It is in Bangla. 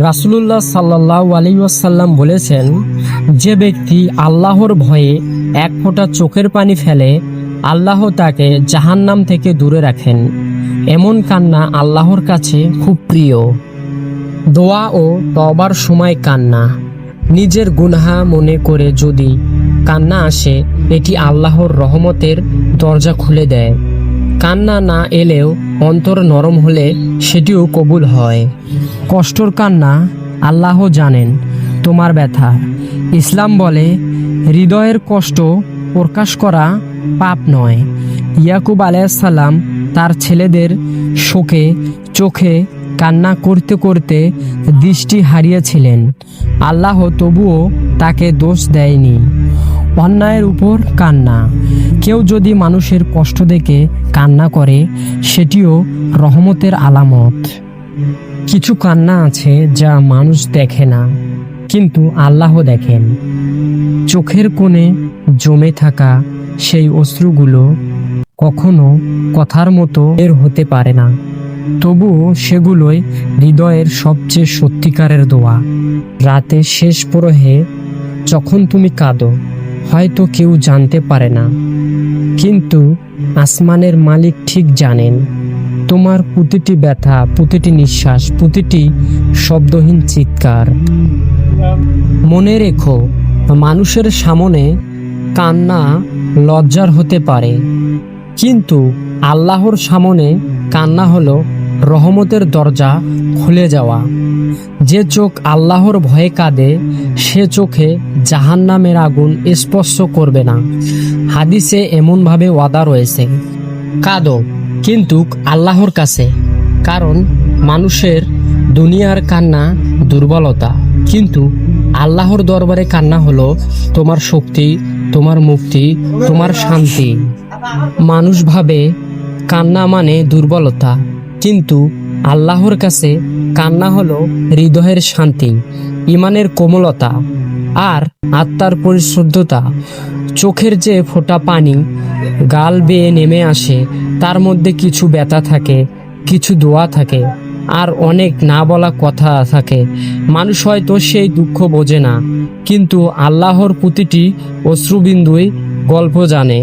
রাসুলুল্লাহ সাল্লাহ আলিউসাল্লাম বলেছেন, যে ব্যক্তি আল্লাহর ভয়ে এক ফোঁটা চোখের পানি ফেলে, আল্লাহ তাকে জাহান্নাম থেকে দূরে রাখেন। এমন কান্না আল্লাহর কাছে খুব প্রিয়। দোয়া ও তবার সময় কান্না। নিজের গুনহা মনে করে যদি কান্না আসে, এটি আল্লাহর রহমতের দরজা খুলে দেয়। কান্না না এলেও অন্তর নরম হলে সেটিও কবুল হয়। কষ্টর কান্না আল্লাহ জানেন, তোমার ব্যথা। ইসলাম বলে, হৃদয়ের কষ্ট প্রকাশ করা পাপ নয়। ইয়াকুব আলাইসাল্লাম তার ছেলেদের শোকে, চোখে কান্না করতে করতে দৃষ্টি হারিয়েছিলেন। আল্লাহ তবুও তাকে দোষ দেয়নি। অন্যায়ের উপর কান্না। কেউ যদি মানুষের কষ্ট দেখে কান্না করে, সেটিও রহমতের আলামত। কিছু কান্না আছে যা মানুষ দেখে না, কিন্তু আল্লাহ দেখেন। চোখের কোণে জমে থাকা সেই অশ্রুগুলো কখনো কথার মতো এর হতে পারে না। তবুও সেগুলোই হৃদয়ের সবচেয়ে সত্যিকারের দোয়া। রাতে শেষ প্রহে যখন তুমি কাঁদো হয়তো কেউ জানতে পারে না। কিন্তু আসমানের মালিক ঠিক জানেন, তোমার প্রতিটি ব্যথা, প্রতিটি নিঃশ্বাস, প্রতিটি শব্দহীন চিৎকার। মনে রেখো, মানুষের সামনে কান্না লজ্জার হতে পারে। কিন্তু আল্লাহর সামনে কান্না হলো রহমতের দরজা খুলে যাওয়া। যে চোখ আল্লাহর ভয়ে কাঁদে, সে চোখে জাহান্নামের আগুন স্পর্শ করবে না। হাদিসে এমনভাবে ওয়াদা রয়েছে, কাঁদো, কিন্তু আল্লাহর কাছে, কারণ মানুষের দুনিয়ার কান্না দুর্বলতা। কিন্তু আল্লাহর দরবারে কান্না হলো তোমার শক্তি, তোমার মুক্তি, তোমার শান্তি। মানুষ ভাবে কান্না মানে দুর্বলতা। কিন্তু আল্লাহর কাছে কান্না হলো হৃদয়ের শান্তি, ইমানের কোমলতা আর আত্মার পরিশুদ্ধতা। চোখের যে ফোঁটা পানি গাল বেয়ে নেমে আসে, তার মধ্যে কিছু ব্যথা থাকে, কিছু দোয়া থাকে আর অনেক না বলা কথা থাকে। মানুষ হয়তো সেই দুঃখ বোঝে না, কিন্তু আল্লাহর প্রতিটি অশ্রুবিন্দুই গল্প জানে।